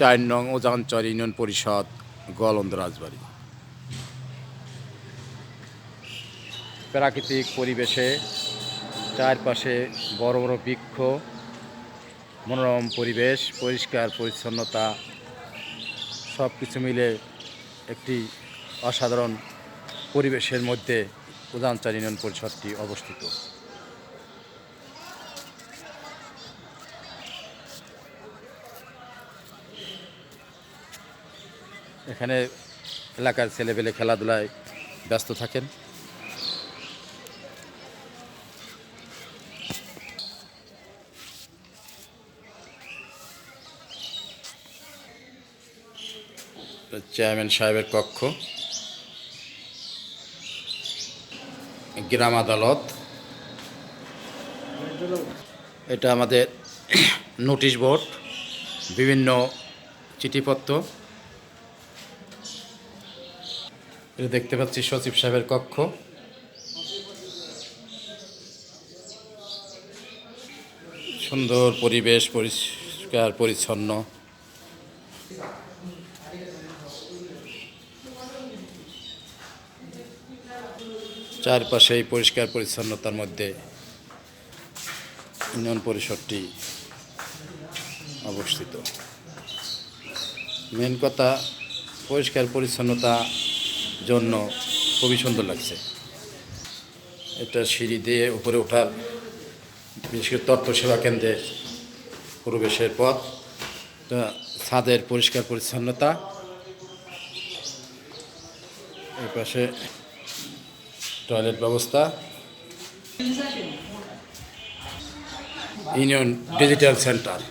চার নং ওজানচর ইউনিয়ন পরিষদ, গলন্দ রাজবাড়ি। প্রাকৃতিক পরিবেশে চারপাশে বড় বড় বৃক্ষ, মনোরম পরিবেশ, পরিষ্কার পরিচ্ছন্নতা সব কিছু মিলে একটি অসাধারণ পরিবেশের মধ্যে উদানচার ইউনিয়ন পরিষদটি অবস্থিত। এখানে এলাকার ছেলেপেলে খেলাধুলায় ব্যস্ত থাকেন। চেয়ারম্যান সাহেবের কক্ষ। গ্রাম আদালত। এটা আমাদের নোটিশ বোর্ড, বিভিন্ন চিঠিপত্র। এটা দেখতে পাচ্ছি সচিব সাহেবের কক্ষ। সুন্দর পরিবেশ, পরিষ্কার, পরিচ্ছন্ন। চারপাশে এই পরিষ্কার, পরিচ্ছন্নতার মধ্যে ইউনিয়ন পরিষদটি অবস্থিত। মেন কথা, পরিষ্কার, পরিচ্ছন্নতা জন্য খুবই সুন্দর লাগছে। এটা সিঁড়ি দিয়ে উপরে ওঠার, বিশেষ করে তত্ত্ব সেবা কেন্দ্রের প্রবেশের পথ ছাদের পরিষ্কার পরিচ্ছন্নতা। এই পাশে টয়লেট ব্যবস্থা। Union digital centre.